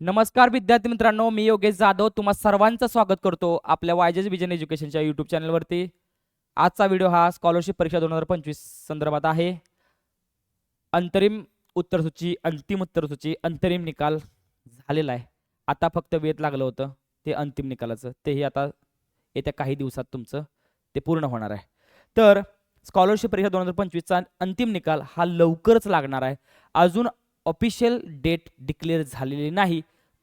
नमस्कार विद्यार्थी मित्रांनो मी योगेश जाधव. तुम्हा सर्वांचं स्वागत करतो आपल्या वायजेस विजन एज्युकेशनच्या यूट्यूब चॅनलवरती आजचा व्हिडिओ हा स्कॉलरशिप परीक्षा दोन हजार पंचवीस संदर्भात आहे. अंतरिम उत्तरसूची अंतिम उत्तरसूची अंतरिम निकाल झालेला आहे. आता फक्त वेध लागलं होतं ते अंतिम निकालाचं. तेही आता येत्या काही दिवसात तुमचं ते पूर्ण होणार आहे. तर स्कॉलरशिप परीक्षा दोन हजार पंचवीसचा अंतिम निकाल हा लवकरच लागणार आहे. अजून ऑफिशियल डेट डिक्लेअर झालेली नाही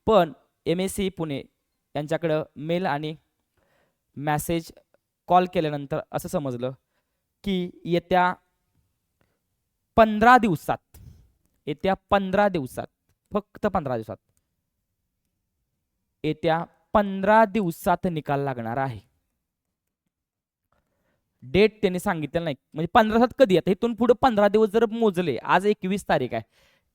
पण एम एस सी पुणे यांच्याकडं मेल आणि मॅसेज कॉल केल्यानंतर असं समजलं की येत्या पंधरा दिवसात येत्या पंधरा दिवसात फक्त पंधरा दिवसात येत्या पंधरा दिवसात निकाल लागणार आहे. डेट त्यांनी सांगितलं नाही. म्हणजे पंधरा दिवसात कधी? आता इथून पुढे पंधरा दिवस जर मोजले आज एकवीस तारीख आहे.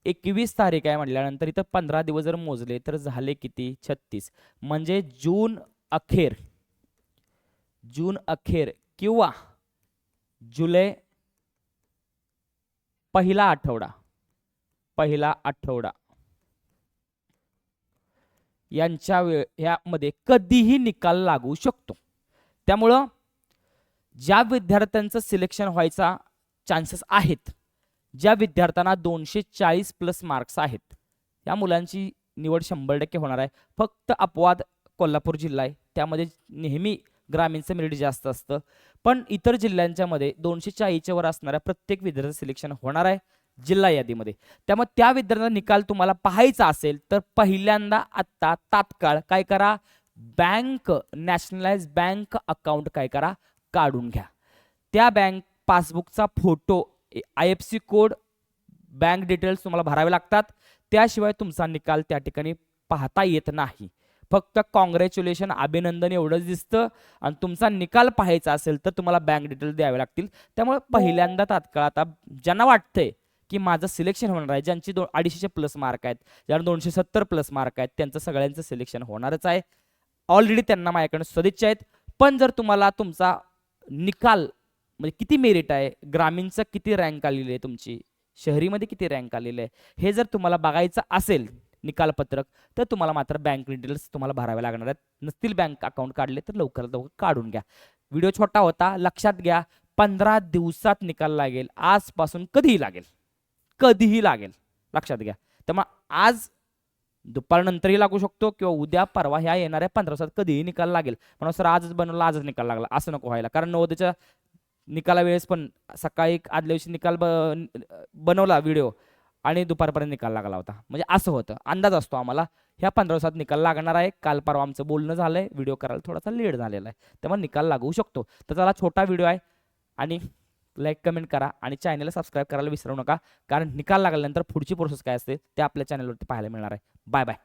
एकवीस तारीख आहे म्हटल्यानंतर इथं पंधरा दिवस जर मोजले तर झाले किती? छत्तीस. म्हणजे जून अखेर जून अखेर किंवा जुलै पहिला आठवडा पहिला आठवडा. यांच्या वेळ यामध्ये कधीही निकाल लागू शकतो. त्यामुळं ज्या विद्यार्थ्यांचं सिलेक्शन व्हायचा चान्सेस आहेत ज्या विद्यार्थ्यांना दोनशे चाळीस प्लस मार्क्स आहेत या मुलांची निवड शंभर टक्के होणार आहे. फक्त अपवाद कोल्हापूर जिल्हा आहे. त्यामध्ये नेहमी ग्रामीणचं मेरिट जास्त असतं. पण इतर जिल्ह्यांच्यामध्ये दोनशे चाळीसच्या वर असणाऱ्या प्रत्येक विद्यार्थ्याचं सिलेक्शन होणार आहे जिल्हा यादीमध्ये. त्यामुळे त्या विद्यार्थ्यांचा निकाल तुम्हाला पाहायचा असेल तर पहिल्यांदा आत्ता तात्काळ काय करा? बँक नॅशनलाइज बँक अकाउंट काय करा? काढून घ्या. त्या बँक पासबुकचा photo I F C code bank details तुम्हाला भरावे लागतात. त्याशिवाय तुमचा निकाल त्या ठिकाणी पाहता येत नाही. फक्त कॉंग्रॅच्युलेशन अभिनंदन एवढंच दिसतं आणि तुमचा निकाल पाहायचा असेल तर तुम्हाला बँक डिटेल्स द्यावे लागतील. त्यामुळे पहिल्यांदा तात्काळ आता ज्यांना वाटतंय की माझं सिलेक्शन होणार आहे ज्यांची दोन अडीचशे प्लस मार्क आहेत ज्यांना दोनशे सत्तर प्लस मार्क आहेत त्यांचं सगळ्यांचं सिलेक्शन होणारच आहे. ऑलरेडी त्यांना माझ्याकडे सदिच्छा आहेत. पण जर तुम्हाला तुमचा निकाल म्हणजे किती मेरिट आहे? ग्रामीणचं किती रँक आलेली आहे तुमची? शहरीमध्ये किती रँक आलेली आहे? हे जर तुम्हाला बघायचं असेल निकालपत्रक तर तुम्हाला मात्र बँक डिटेल्स तुम्हाला भरावे लागणार आहेत. नसतील बँक अकाउंट काढले तर लवकरात लवकर काढून घ्या. व्हिडिओ छोटा होता लक्षात घ्या. पंधरा दिवसात निकाल लागेल. आजपासून कधीही लागेल. कधीही लागेल. लक्षात घ्या. त्यामुळे आज दुपारनंतरही लागू शकतो किंवा उद्या परवा ह्या येणाऱ्या पंधरा दिवसात कधीही निकाल लागेल. म्हणून सर आजच बनवला आजच निकाल लागला. असं नको व्हायला. कारण नवोदयच्या निकाला वेळेस पण सकाळी आदल्या दिवशी निकाल ब- बनवला व्हिडिओ आणि दुपारपर्यंत निकाल लागला होता. म्हणजे असं होतं. अंदाज असतो आम्हाला. ह्या पंधरा दिवसात निकाल लागणार आहे. काल परवा आमचं बोलणं झालंय. व्हिडिओ करायला थोडासा लेट झालेला आहे. त्यामुळे निकाल लागू शकतो. तर त्याला छोटा व्हिडिओ आहे. आणि लाईक कमेंट करा. आणि चॅनलला सबस्क्राईब करायला विसरू नका. कारण निकाल लागल्यानंतर पुढची प्रोसेस काय असते ते आपल्या चॅनलवरती पाहायला मिळणार आहे. Bye bye